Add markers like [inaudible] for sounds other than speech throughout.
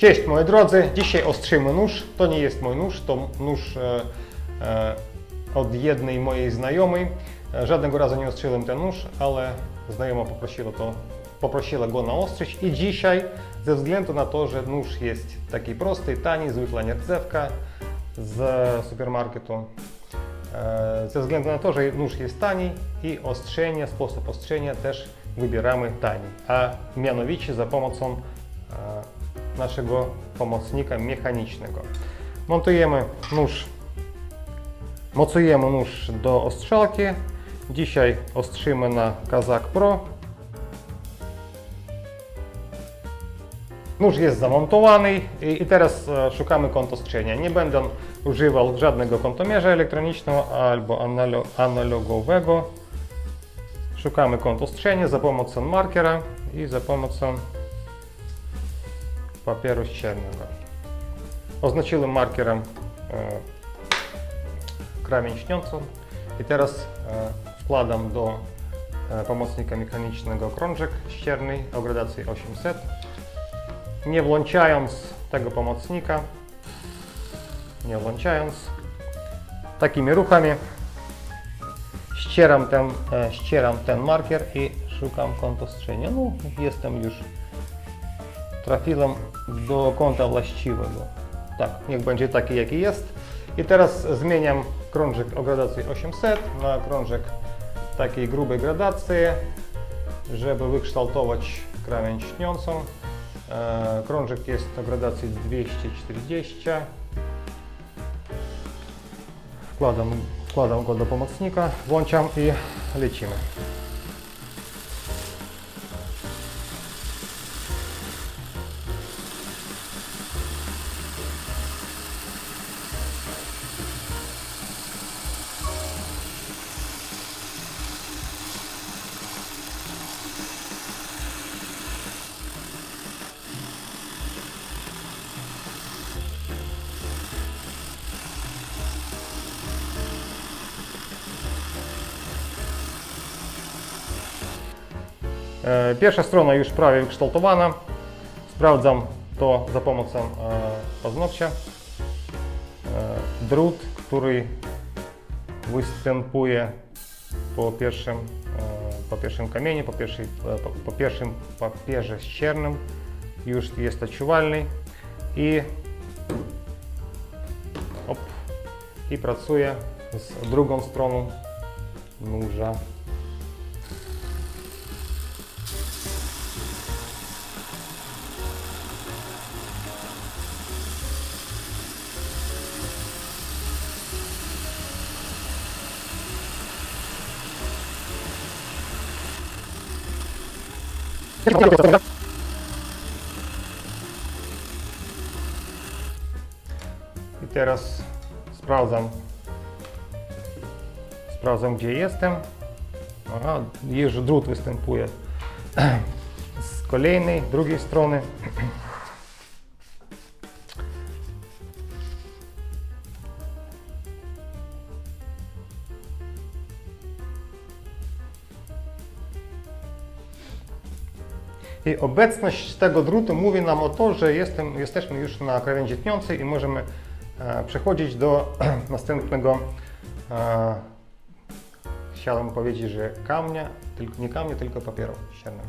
Cześć moi drodzy, dzisiaj ostrzymy nóż. To nie jest mój nóż, to nóż e, e, od jednej mojej znajomej. E, Żadnego razu nie ostrzyłem ten nóż, ale znajoma poprosiła, to, poprosiła go naostrzyć i dzisiaj ze względu na to, że nóż jest taki prosty, tani, zwykła nierdzewka z supermarketu, e, ze względu na to, że nóż jest tani i ostrzenie, sposób ostrzenia też wybieramy tani, a mianowicie za pomocą naszego pomocnika mechanicznego. Montujemy nóż, mocujemy nóż do ostrzałki. Dzisiaj ostrzymy na Kazak Pro. Nóż jest zamontowany i, teraz e, szukamy kąt ostrzenia. Nie będę używał żadnego kątomierza elektronicznego albo analo- analogowego. Szukamy kąt ostrzenia za pomocą markera i za pomocą papieru ściernego. Oznaczyłem markerem e, krawędź śniącą i teraz e, wkładam do e, pomocnika mechanicznego krążek ścierny o gradacji 800. Nie włączając tego pomocnika, nie włączając, takimi ruchami ścieram ten, ścieram ten marker i szukam kąt ostrzenia. No, jestem już trafiłem do kąta właściwego. Tak, niech będzie taki jaki jest. I teraz zmieniam krążek o gradacji 800 na krążek takiej grubej gradacji, żeby wykształtować krawędź śniącą. E, krążek jest o gradacji 240. Wkładam, wkładam go do pomocnika, włączam i lecimy. Pierwsza strona już prawie wykształtowana. Sprawdzam to za pomocą e, paznokcia. E, Drut, który występuje po pierwszym, e, po pierwszym kamieniu, po, pierwszej, e, po, po pierwszym papierze ściernym już jest odczuwalny i, op, i pracuję z drugą stroną nóża. I teraz sprawdzam. Sprawdzam gdzie jestem. Aha, już drut występuje [clears throat] z kolejnej, drugiej strony. [clears throat] I obecność tego drutu mówi nam o to, że jestem, jesteśmy już na krawędzi tniącej i możemy e, przechodzić do [clears throat] następnego, e, chciałem powiedzieć, że kamnia, tylko, nie kamnia, tylko papieru ściernego.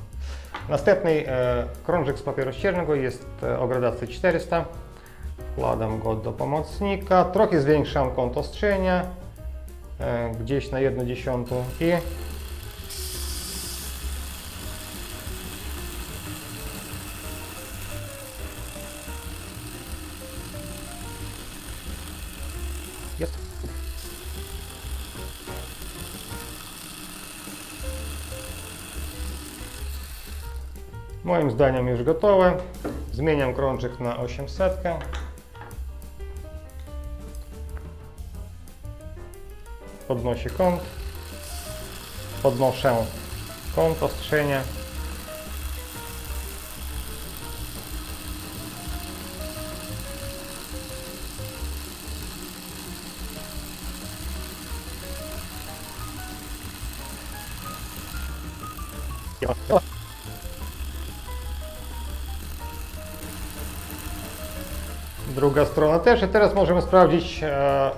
Następny e, krążek z papieru ściernego jest e, o gradacji 400. Wkładam go do pomocnika, trochę zwiększam kąt ostrzenia, e, gdzieś na 1 dziesiątą i Moim zdaniem już gotowe. Zmieniam krążek na 800. Podnoszę kąt. Podnoszę kąt ostrzenia. Druga strona też. I teraz możemy sprawdzić, e,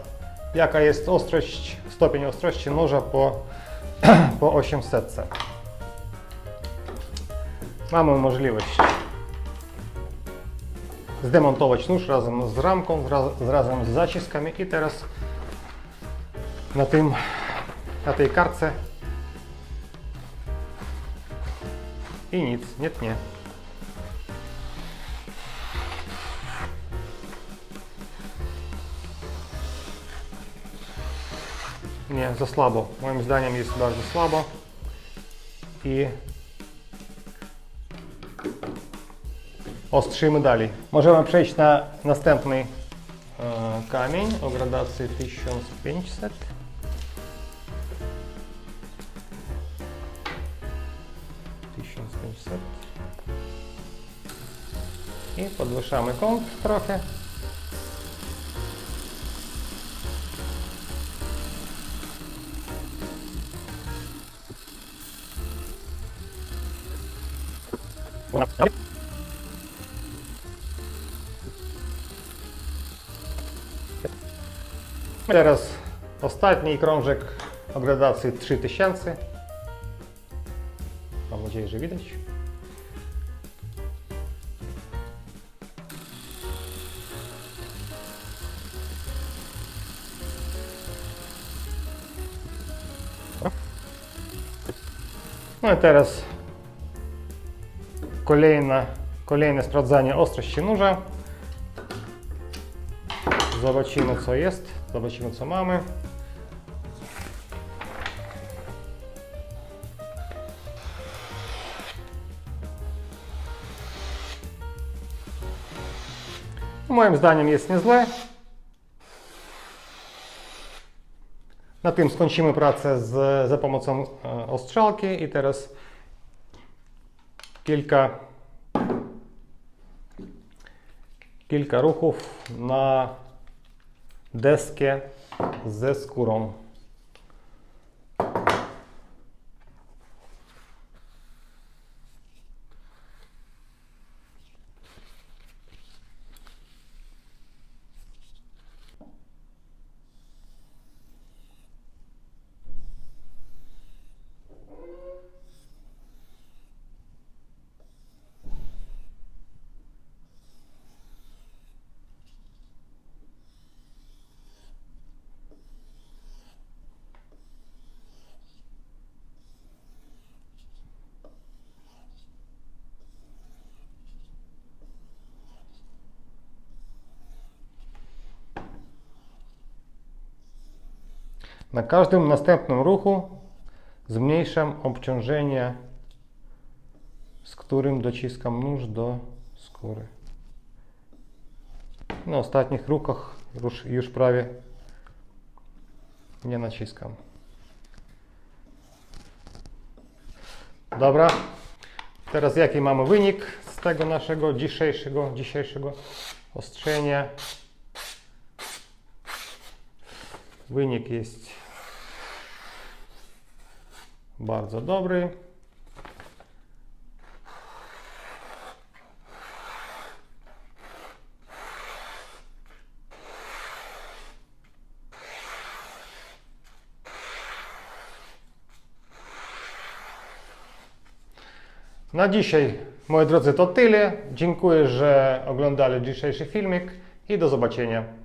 jaka jest ostrość, stopień ostrości noża po, [clears throat] po 800. Mamy możliwość zdemontować nóż razem z ramką, z razem z zaciskami i teraz na tym, na tej kartce i nic, nie tnie. Nie, za słabo. Moim zdaniem jest bardzo słabo. I ostrzymy dalej. Możemy przejść na następny e, kamień o gradacji 1500. Tysiąc pięćset. I podwyższamy kąt trochę. Teraz ostatni krążek o gradacji 3000. Mam nadzieję, że widać. No i teraz kolejne, kolejne sprawdzanie ostrości nóża. Zobaczymy co jest, zobaczymy co mamy. Moim zdaniem jest niezłe. Na tym skończymy pracę z, za pomocą e, ostrzałki i teraz кілька кілька рухів на дески з скуром. Na każdym następnym ruchu zmniejszam obciążenie, z którym dociskam nóż do skóry. Na ostatnich ruchach już, już prawie nie naciskam. Dobra. Teraz jaki mamy wynik z tego naszego dzisiejszego, dzisiejszego ostrzenia? Wynik jest bardzo dobry. Na dzisiaj, moi drodzy, to tyle. Dziękuję, że oglądali dzisiejszy filmik i do zobaczenia.